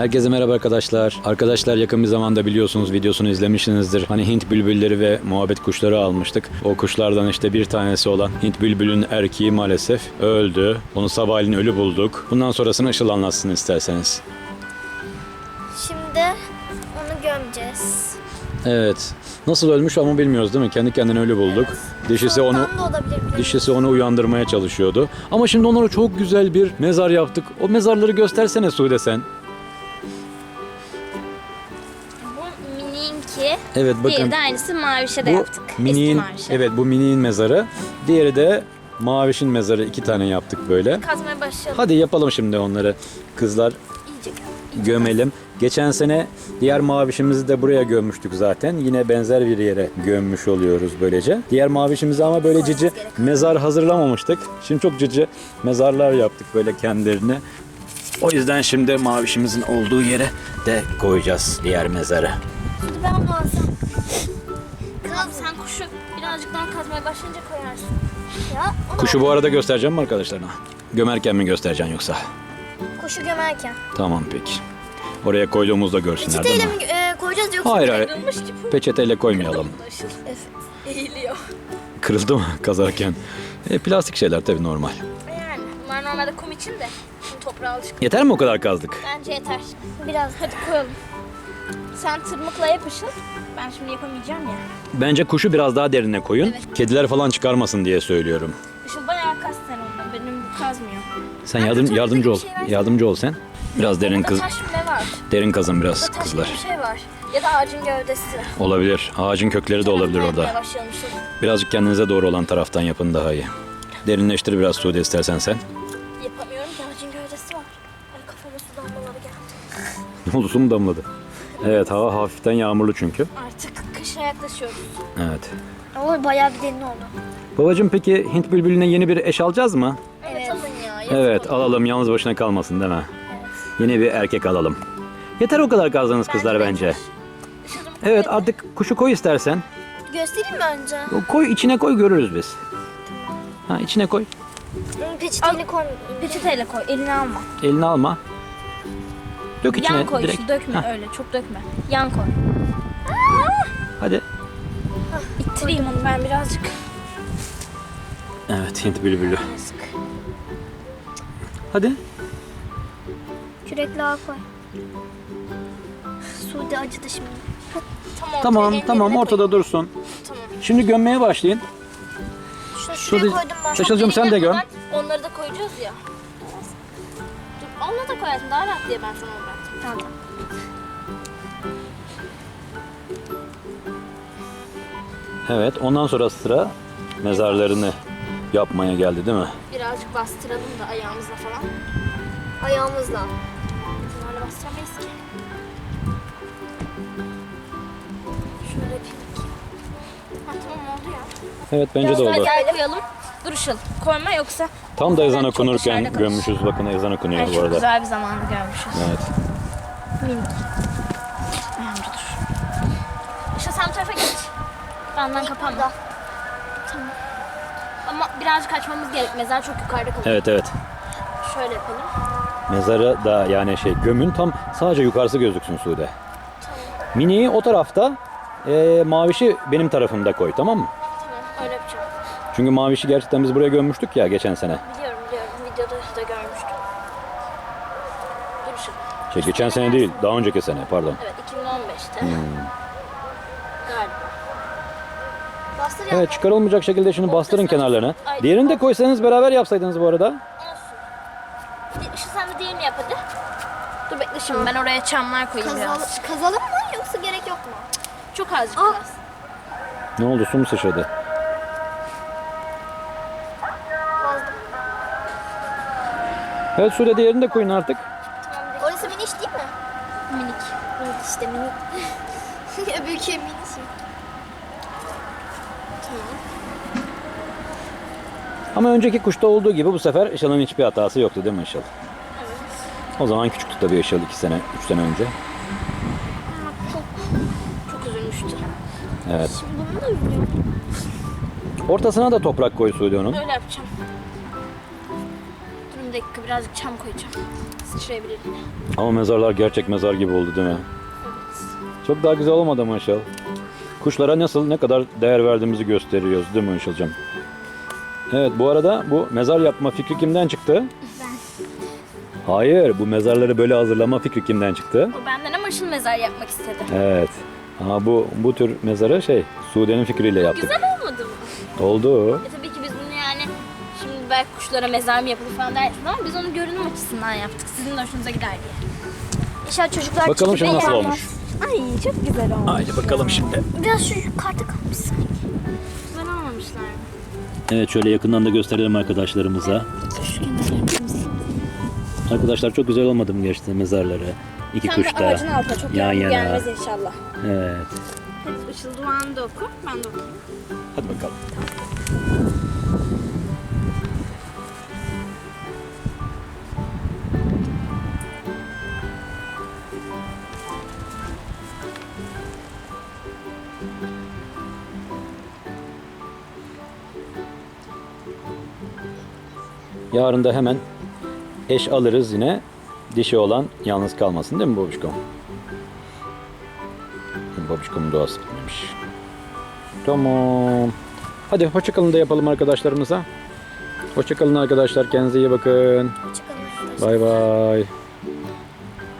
Herkese merhaba arkadaşlar. Arkadaşlar yakın bir zamanda biliyorsunuz videosunu izlemişsinizdir. Hani Hint bülbülleri ve muhabbet kuşları almıştık. O kuşlardan işte bir tanesi olan Hint bülbülün erkeği maalesef öldü. Onu sabahleyin ölü bulduk. Bundan sonrasını Işıl anlatsın isterseniz. Şimdi onu gömeceğiz. Evet. Nasıl ölmüş ama bilmiyoruz değil mi? Kendi kendine ölü bulduk. Dişisi onu. Dişisi onu uyandırmaya çalışıyordu. Ama şimdi onlara çok güzel bir mezar yaptık. O mezarları göstersene Sude sen. Evet bakın. Diğeri de aynısı mavişe de Bu yaptık. Eski miniğin, mavişe. evet bu miniğin mezarı. Diğeri de mavişin mezarı. İki tane yaptık böyle. Kazmaya başlayalım. Hadi yapalım şimdi onları. Kızlar İyice gömelim. Geçen sene diğer mavişimizi de buraya gömmüştük zaten. Yine benzer bir yere gömmüş oluyoruz böylece. Diğer mavişimizi ama böyle cici mezar hazırlamamıştık. Şimdi çok cici mezarlar yaptık böyle kendilerine. O yüzden şimdi mavişimizin olduğu yere de koyacağız diğer mezarı. Şimdi ben onu alsam. Sen kuşu birazcık daha kazmaya başlayınca koyarsın. Ya onu Kuşu bu arada göstereceğim mi arkadaşlarına? Gömerken mi göstereceksin yoksa? Kuşu gömerken. Tamam peki. Oraya koyduğumuzda görsünler değil Peçeteyle mi? mi e, koyacağız yoksa? Hayır hayır. Kırılmış gibi. Peçeteyle koymayalım. Eğiliyor. Kırıldı mı kazarken? E, plastik şeyler tabii normal. Yani bunlar normalde kum için de. Toprağa alışık. Yeter mi o kadar kazdık? Bence yeter. Biraz. Hadi koyalım. Sen tırmıkla yapışın. Ben şimdi yapamayacağım ya. Bence kuşu biraz daha derine koyun. Kediler falan çıkarmasın diye söylüyorum. Işıl bayağı kas sen ondan. Benim bu kazmıyor. Sen Ben yardım, yardımcı ol. Yardımcı ol sen. Biraz derin kız, taş ne var? derin kazın biraz Burada taş kızlar. bir şey var. Ya da ağacın gövdesi. Olabilir. Ağacın kökleri de olabilir orada. Birazcık kendinize doğru olan taraftan yapın daha iyi. Derinleştir biraz Sude istersen sen. geldi. Ne oldu su mu damladı? Evet hava hafiften yağmurlu çünkü. Artık kışa yaklaşıyoruz. Evet. Ama bayağı bir derin oldu. Babacım peki Hint bülbülüne yeni bir eş alacağız mı? Evet, alın ya. Evet alalım yalnız başına kalmasın değil mi? Yeni bir erkek alalım. Yeter o kadar kazdınız kızlar bence. Evet artık kuşu koy istersen. Göstereyim mi önce? Koy içine koy görürüz biz. Ha içine koy. Peçeteni koy. Peçeteyle koy. Elini alma. Elini alma. Dök içine Yan koy. direkt. Şu dökme Hah, öyle. Çok dökme. Yan koy. hadi. İttireyim onu ben birazcık. Evet Hint bülbülü. Sık. Hadi. Kürekle ağa koy. Sude acıdı şimdi. Tamam, Tamam tamam ortada dursun. Tamam. Şimdi gömmeye başlayın. Şunu şuraya koydum ben. Şaşılcığım, sen de göm. Onları da koyacağız ya. Dur, onları da koyarsın daha rahat diye ben sana onu. Tamam. Evet ondan sonra sıra mezarlarını yapmaya geldi değil mi? Birazcık bastıralım da ayağımızla falan. Ayağımızla. Bunlarla bastıramayız ki. Şöyle yapayım. Ha tamam oldu ya. Evet bence de Biraz daha oldu. gel koyalım. Dur Işıl. Koyma yoksa Tam da ezan Çok okunurken gömmüşüz. Bakın ezan okunuyor Ay, bu çok arada. güzel bir zamanı görmüşüz. Evet. Minik. Amca dur. Işıl sen tarafa geç. Benden kapanma. Tamam. Ama birazcık açmamız gerek. Mezar çok yukarıda kalıyor. Evet evet. Şöyle yapalım. Mezarı da yani şey gömün tam sadece yukarısı gözüksün Sude. Mini'yi o tarafta, e, mavişi benim tarafımda koy tamam mı? Tamam öyle yapacağım. Çünkü mavişi gerçekten biz buraya gömmüştük ya geçen sene. Biliyorum biliyorum. Videoda da görmüştüm. Şey, geçen sene değil, daha önceki sene pardon. Evet 2015'te. Hmm. Galiba. Bastır ya. Evet çıkarılmayacak şekilde şunu bastırın Ortasına-. Ay, Diğerini de koysanız beraber yapsaydınız bu arada. Olsun. Işıl sen de diğerini yap hadi. Dur bekle şimdi ben oraya çamlar koyayım biraz. Kazalım mı yoksa gerek yok mu? Çok azıcık biraz. Ne oldu su mu sıçradı? Evet Sude diğerini de koyun artık. Miniş değil mi? Minik. Minik işte minik. Büyük ev minişim. Ama önceki kuşta olduğu gibi bu sefer Işıl'ın hiçbir hatası yoktu değil mi Işıl? O zaman küçüktü tabii Işıl 2 sene, 3 sene önce. Çok üzülmüştü. Evet. Bunu da üzülüyorum. Ortasına da toprak koy Sude onun. Öyle yapacağım. Dur bir dakika birazcık çam koyacağım. Sıçrayabilir yine. Ama mezarlar gerçek mezar gibi oldu değil mi? Çok daha güzel olmadı mı Işıl? Kuşlara nasıl ne kadar değer verdiğimizi gösteriyoruz değil mi Işıl'cığım? Evet bu arada bu mezar yapma fikri kimden çıktı? Hayır bu mezarları böyle hazırlama fikri kimden çıktı? O benden ama ışın mezar yapmak istedi. Evet. Ama bu bu tür mezarı şey Sude'nin fikriyle yaptık. Güzel olmadı mı? Oldu. E tabii belki kuşlara mezar mı yapılır falan dersiniz ama biz onu görünüm açısından yaptık. Sizin de hoşunuza gider diye. İnşallah çocuklar Bakalım şimdi nasıl de olmuş. Ay çok güzel olmuş. Haydi bakalım şimdi. Biraz şu yukarıda kalmış sanki. Güzel olmamışlar. Evet şöyle yakından da gösterelim arkadaşlarımıza. Arkadaşlar çok güzel olmadı mı geçti mezarları? İki Sen kuş de da ağacın altına çok yan yan yana. gelmez inşallah. Evet. Hadi Işıl duanı da oku. Ben de okuyayım. Hadi bakalım. Yarın da hemen eş alırız yine. Dişi olan yalnız kalmasın değil mi babişkom? Babişkomun doğası bitmemiş. Tamam. Hadi hoşçakalın da yapalım arkadaşlarımıza. Hoşçakalın arkadaşlar. Kendinize iyi bakın. Bay bay.